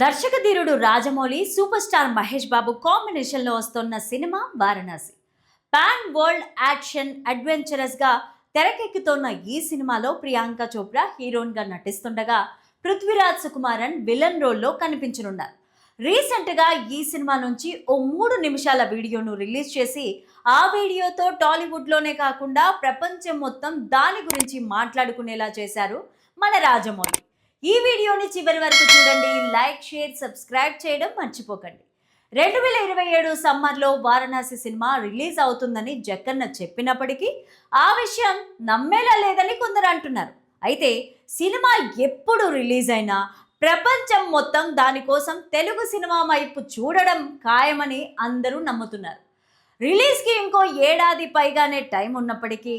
దర్శక ధీరుడు Rajamouli super star Mahesh Babu కాంబినేషన్లో వస్తున్న cinema Varanasi. Pan world action అడ్వెంచరస్గా తెరకెక్కుతోన్న ఈ సినిమాలో ప్రియాంక చోప్రా హీరోయిన్గా నటిస్తుండగా పృథ్వీరాజ్ సుకుమారన్ విలన్ రోల్లో కనిపించనున్నారు. రీసెంట్గా ఈ సినిమా నుంచి ఓ మూడు నిమిషాల వీడియోను రిలీజ్ చేసి ఆ వీడియోతో టాలీవుడ్లోనే కాకుండా ప్రపంచం మొత్తం దాని గురించి మాట్లాడుకునేలా చేశారు మన రాజమౌళి. ఈ వీడియోని చివరి వరకు చూడండి లైక్ షేర్ సబ్స్క్రైబ్ చేయడం మర్చిపోకండి. రెండు వేల ఇరవై ఏడు సమ్మర్లో వారణాసి సినిమా రిలీజ్ అవుతుందని జక్కన్న చెప్పినప్పటికీ ఆ విషయం నమ్మేలా లేదని కొందరు అంటున్నారు. అయితే సినిమా ఎప్పుడు రిలీజ్ అయినా ప్రపంచం మొత్తం దానికోసం తెలుగు సినిమా వైపు చూడడం ఖాయమని అందరూ నమ్ముతున్నారు. రిలీజ్కి ఇంకో ఏడాది పైగానే టైం ఉన్నప్పటికీ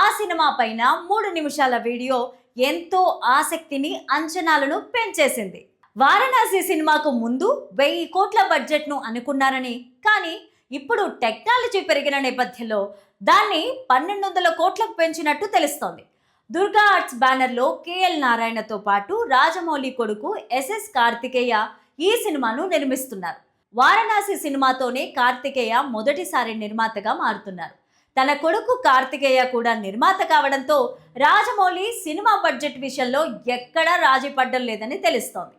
ఆ సినిమా పైన మూడు నిమిషాల వీడియో ఎంతో ఆసక్తిని అంచనాలను పెంచేసింది. వారణాసి సినిమాకు ముందు వెయ్యి కోట్ల బడ్జెట్ను అనుకున్నారని కానీ ఇప్పుడు టెక్నాలజీ పెరిగిన నేపథ్యంలో దాన్ని పన్నెండు వందల కోట్లకు పెంచినట్టు తెలుస్తోంది. దుర్గా ఆర్ట్స్ బ్యానర్లో కేఎల్ నారాయణతో పాటు రాజమౌళి కొడుకు ఎస్ఎస్ కార్తికేయ ఈ సినిమాను నిర్మిస్తున్నారు. వారణాసి సినిమాతోనే కార్తికేయ మొదటిసారి నిర్మాతగా మారుతున్నారు. తన కొడుకు కార్తికేయ కూడా నిర్మాత కావడంతో రాజమౌళి సినిమా బడ్జెట్ విషయంలో ఎక్కడా రాజీ పడ్డం లేదని తెలుస్తోంది.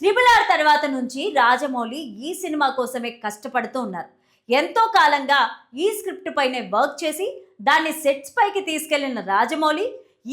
త్రిబుల్ ఆర్ తర్వాత నుంచి రాజమౌళి ఈ సినిమా కోసమే కష్టపడుతూ ఉన్నారు. ఎంతో కాలంగా ఈ స్క్రిప్ట్ పైనే వర్క్ చేసి దాన్ని సెట్స్ పైకి తీసుకెళ్ళిన రాజమౌళి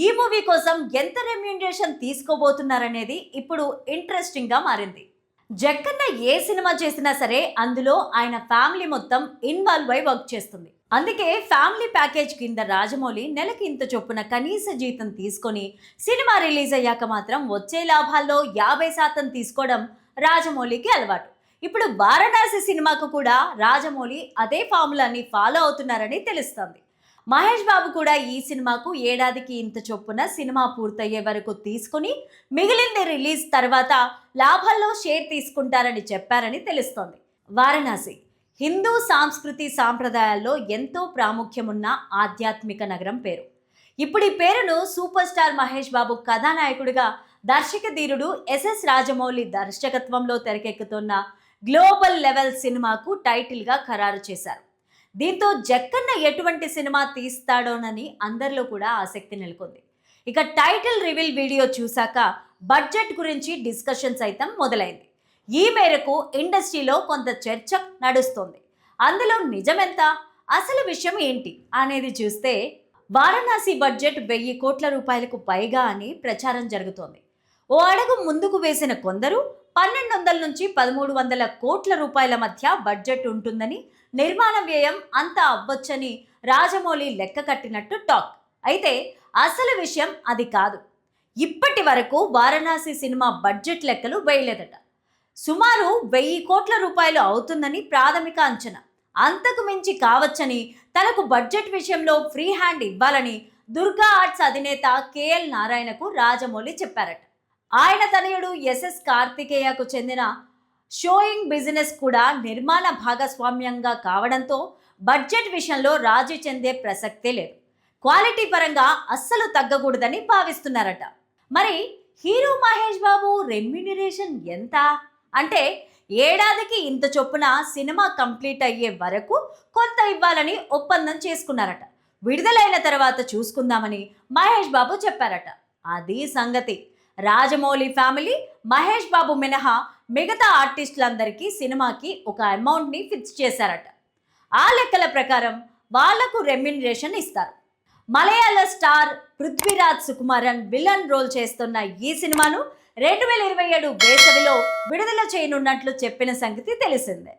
ఈ మూవీ కోసం ఎంత రెమ్యూనరేషన్ తీసుకోబోతున్నారనేది ఇప్పుడు ఇంట్రెస్టింగ్గా మారింది. జక్కన్న ఏ సినిమా చేసినా సరే అందులో ఆయన ఫ్యామిలీ మొత్తం ఇన్వాల్వ్ అయి వర్క్ చేస్తుంది. అందుకే ఫ్యామిలీ ప్యాకేజ్ కింద రాజమౌళి నెలకి ఇంత చొప్పున కనీస జీతం తీసుకొని సినిమా రిలీజ్ అయ్యాక మాత్రం వచ్చే లాభాల్లో యాభై శాతం తీసుకోవడం రాజమౌళికి అలవాటు. ఇప్పుడు వారణాసి సినిమాకు కూడా రాజమౌళి అదే ఫార్ములాని ఫాలో అవుతున్నారని తెలుస్తోంది. మహేష్ బాబు కూడా ఈ సినిమాకు ఏడాదికి ఇంత చొప్పున సినిమా పూర్తయ్యే వరకు తీసుకుని మిగిలింది రిలీజ్ తర్వాత లాభాల్లో షేర్ తీసుకుంటారని చెప్పారని తెలుస్తోంది. వారణాసి హిందూ సాంస్కృతి సాంప్రదాయాల్లో ఎంతో ప్రాముఖ్యమున్న ఆధ్యాత్మిక నగరం పేరు. ఇప్పుడు ఈ పేరును సూపర్ స్టార్ మహేష్ బాబు కథానాయకుడిగా దర్శక ధీరుడు ఎస్ఎస్ రాజమౌళి దర్శకత్వంలో తెరకెక్కుతున్న గ్లోబల్ లెవెల్ సినిమాకు టైటిల్గా ఖరారు చేశారు. దీంతో జక్కన్న ఎటువంటి సినిమా తీస్తాడోనని అందరిలో కూడా ఆసక్తి నెలకొంది. ఇక టైటిల్ రివీల్ వీడియో చూశాక బడ్జెట్ గురించి డిస్కషన్ సైతం మొదలైంది. ఈ మేరకు ఇండస్ట్రీలో కొంత చర్చ నడుస్తోంది. అందులో నిజమెంత అసలు విషయం ఏంటి అనేది చూస్తే వారణాసి బడ్జెట్ వెయ్యి కోట్ల రూపాయలకు పైగా అని ప్రచారం జరుగుతోంది. ఓ అడుగు ముందుకు వేసిన కొందరు పన్నెండు వందల నుంచి పదమూడు వందల కోట్ల రూపాయల మధ్య బడ్జెట్ ఉంటుందని నిర్మాణ వ్యయం అంత అవ్వొచ్చని రాజమౌళి లెక్క కట్టినట్టు టాక్. అయితే అసలు విషయం అది కాదు. ఇప్పటి వరకు వారణాసి సినిమా బడ్జెట్ లెక్కలు వేయలేదట. సుమారు వెయ్యి కోట్ల రూపాయలు అవుతుందని ప్రాథమిక అంచనా. అంతకు మించి కావచ్చని తనకు బడ్జెట్ విషయంలో ఫ్రీ హ్యాండ్ ఇవ్వాలని దుర్గా ఆర్ట్స్ అధినేత కేఎల్ నారాయణకు రాజమౌళి చెప్పారట. ఆయన తనయుడు ఎస్ఎస్ కార్తికేయకు చెందిన షోయింగ్ బిజినెస్ కూడా నిర్మాణ భాగస్వామ్యంగా కావడంతో బడ్జెట్ విషయంలో రాజీ చెందే ప్రసక్తే లేదు. క్వాలిటీ పరంగా అస్సలు తగ్గకూడదని భావిస్తున్నారట. మరి హీరో మహేష్ బాబు రెమ్యునరేషన్ ఎంత? అంటే ఏడాదికి ఇంత చొప్పున సినిమా కంప్లీట్ అయ్యే వరకు కొంత ఇవ్వాలని ఒప్పందం చేసుకున్నారట. విడుదలైన తర్వాత చూసుకుందామని మహేష్ బాబు చెప్పారట. అది సంగతి. రాజమౌళి ఫ్యామిలీ మహేష్ బాబు మినహా మిగతా ఆర్టిస్టులందరికీ సినిమాకి ఒక అమౌంట్ని ఫిక్స్ చేశారట. ఆ లెక్కల ప్రకారం వాళ్ళకు రెమ్యునరేషన్ ఇస్తారు. Malayala star Prithviraj Sukumaran villain role చేస్తున్న ఈ సినిమాను రెండు వేల ఇరవై ఏడు వేసవిలో విడుదల చేయనున్నట్లు చెప్పిన సంగతి తెలిసిందే.